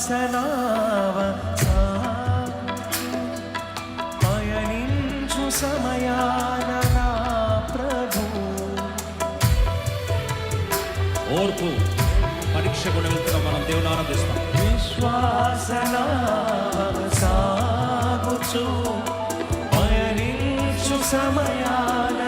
విశ్వాసనావ పయనించు సమయాన ప్రభు. ఓర్పు పరీక్ష కూడా వెళ్తున్నాం మనం దేవుని ఆనందిస్తాం విశ్వాసనావ సాగుచు పయనించు సమయాన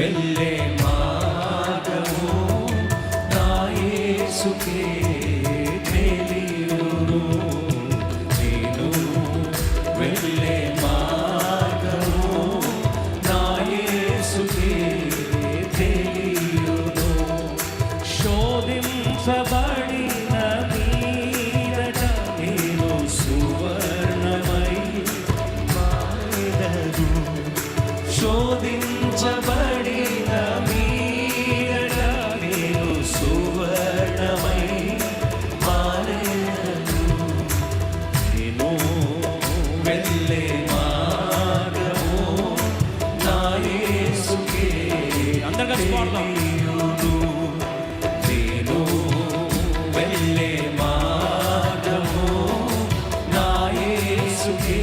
వెళ్ళే మార్గము నా యేసుకే తెలియును. నేను వెళ్ళే మార్గము నా యేసుకే తెలియును. శోధించబడిన మీరట నేను సువర్ణమై మారెదను శోధించబడిన మీరట నేను సువర్ణమై మారెదను నేను వెళ్ళే మార్గము నా యేసుకే అందరు కలిసి పాడదాం. తెలియును. నేను వెళ్ళే మార్గము నా యేసుకే